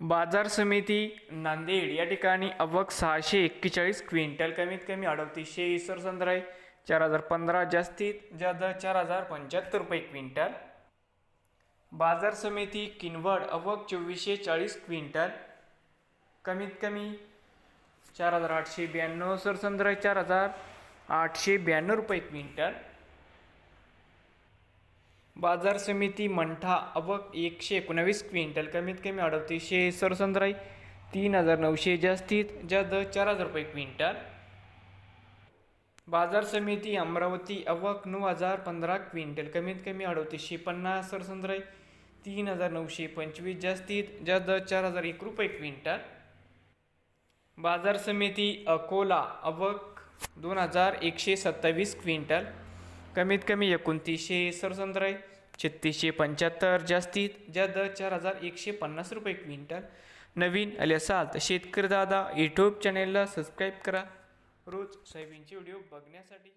बाजार समिती नांदेड. या ठिकाणी अवक सहाशे एक्केचाळीस क्विंटल कमीत कमी अडतीसशे इसर संत्रा चार हजार पंधरा जास्तीत जास्त चार हजार पंच्याहत्तर रुपये क्विंटल. बाजार समिती किनवड अवक चोवीसशे चाळीस क्विंटल. कमीत कमी चार हजार आठशे ब्याण्णव सरसंद्र चार हजार आठशे ब्याण्णव रुपये क्विंटल. बाजार समिती मंठा अवक एकशे एकोणावीस क्विंटल. कमीत कमी अडतीसशे सरसंद्राई तीन हजार नऊशे जास्तीत जास्त चार हजार रुपये क्विंटल. बाजार समिती अमरावती अवक नऊ हजार पंधरा क्विंटल. कमीत कमी अडतीसशे पन्नास सरसंद्राई तीन हजार नऊशे पंचवीस जास्तीत जास्त चार हजार एक रुपये क्विंटल. बाजार समिती अकोला अवक दोन हजार एकशे सत्तावीस क्विंटल. कमीत कमी एकोणतीसशे सरसंत्रा छत्तीसशे पंच्याहत्तर जास्तीत जास्त चार हजार एकशे पन्नास रुपये क्विंटल. नवीन आले असाल तर शेतकरी दादा यूट्यूब चॅनेलला सबस्क्राईब करा. रोज सोयाबीनचे व्हिडिओ बघण्यासाठी.